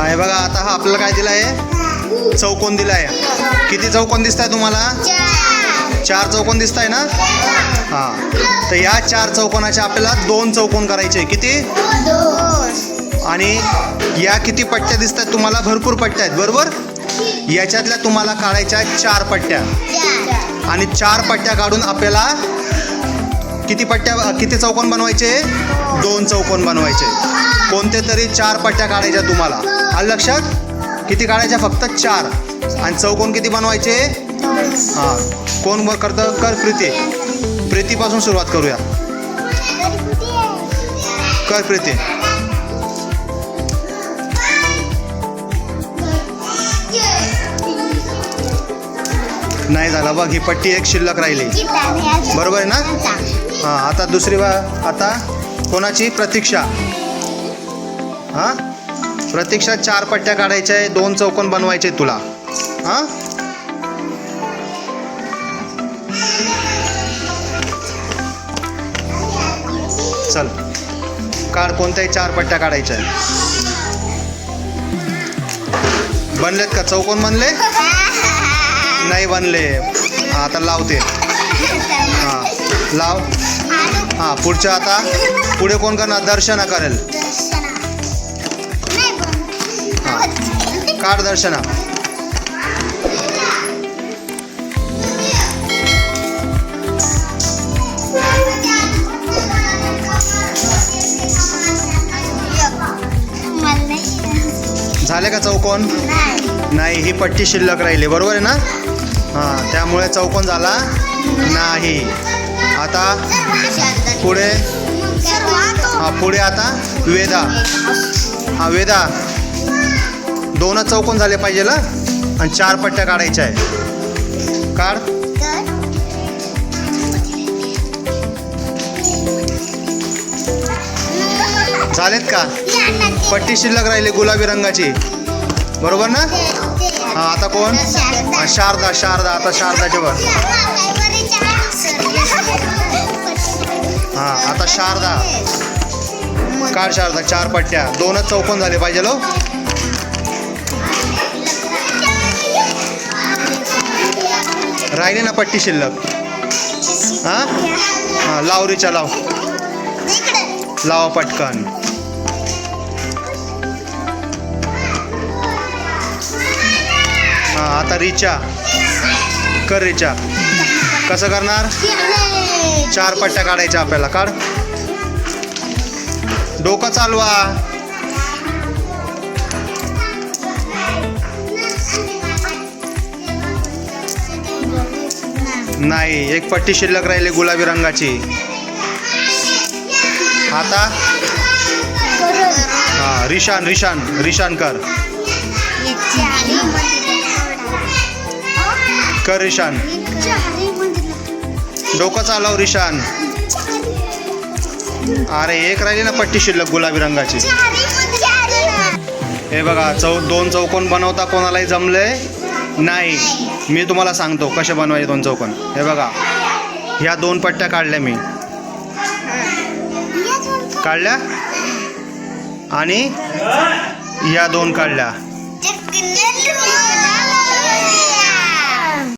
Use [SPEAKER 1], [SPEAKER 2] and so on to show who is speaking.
[SPEAKER 1] हा हे बघा आता हा आपल्याला काय दिला आहे चौकोन दिला आहे किती चौकोन दिसत आहे तुम्हाला? चार चौकोन दिसत आहे ना? हां. तर या चार चौकोनाचे आपल्याला दोन चौकोन करायचे. किती? आणि या किती पट्ट्या दिसत आहेत तुम्हाला? भरपूर पट्ट्या आहेत बरोबर? याच्यातल्या तुम्हाला काढायच्या आहेत चार पट्ट्या. आणि चार पट्ट्या काढून आपल्याला किती पट्ट्या किती चौकोन बनवायचे? दोन चौकोन बनवायचे. कोणते तरी चार पट्ट्या काढायच्या तुम्हाला. आलं लक्षात? किती काढायच्या? फक्त चार. आणि चौकोन किती बनवायचे? हां. कोण करतं? कर प्रीती. प्रीतीपासून सुरुवात करूया. कर प्रीती. नाही झाला. बघ ही पट्टी एक शिल्लक राहिली. बरोबर आहे ना? हां आता दुसरी बा आता कोणाची? प्रतीक्षा. हां? प्रतीक्षा चार पट्ट्या काढायच्या आहे दोन चौकोन बनवायचे तुला. हां? चल. काढ कोणत्याही चार पट्ट्या काढायच्या आहेत. बनलेत का? चौकोन बनले? नाही बनले. हां आता लावते. हां लाव. हां पुढच्या आता. पुढे कोण करणार? दर्शना करेल. हां काढ दर्शना. झाले का चौकोन? नाही ही पट्टी शिल्लक राहिली. बरोबर आहे ना? हां त्यामुळे चौकोन झाला नाही. आता पुढे हा पुढे आता वेदा. हा वेदा. दोनच चौकोन झाले पाहिजे ना? आणि चार पट्ट्या काढायच्या आहे काढ. झालेत का? पट्टी शिल्लक राहिली गुलाबी रंगाची. बरोबर ना? हा आता कोण? हा शारदा शारदा आता शारदाच्या वर हा आता शारदा. काढ शारदा चार पट्ट्या. दोनच चौकोन झाले पाहिजे लो. राहिली ना पट्टी शिल्लक? हा? हा लावरीच्या लाव. लावा पटकन. हा आता रिचा कर रिचा कसं करणार? चार पट्ट्या काढायच्या आपल्याला. काढ. डोकं चालवा. नाही एक पट्टी शिल्लक राहिली गुलाबी रंगाची. आता हा रिशान रिशान रिशान कर. कर रिशान. डोकं चालव रिशान. अरे एक राहिली ना पट्टी शिल्लक गुलाबी रंगाची. हे बघा चौ दोन चौकोन बनवता कोणालाही जमलंय नाही. मी तुम्हाला सांगतो कसे बनवायचे दोन चौकोन. हे बघा ह्या दोन पट्ट्या काढल्या मी. काढल्या? आणि या दोन काढल्या.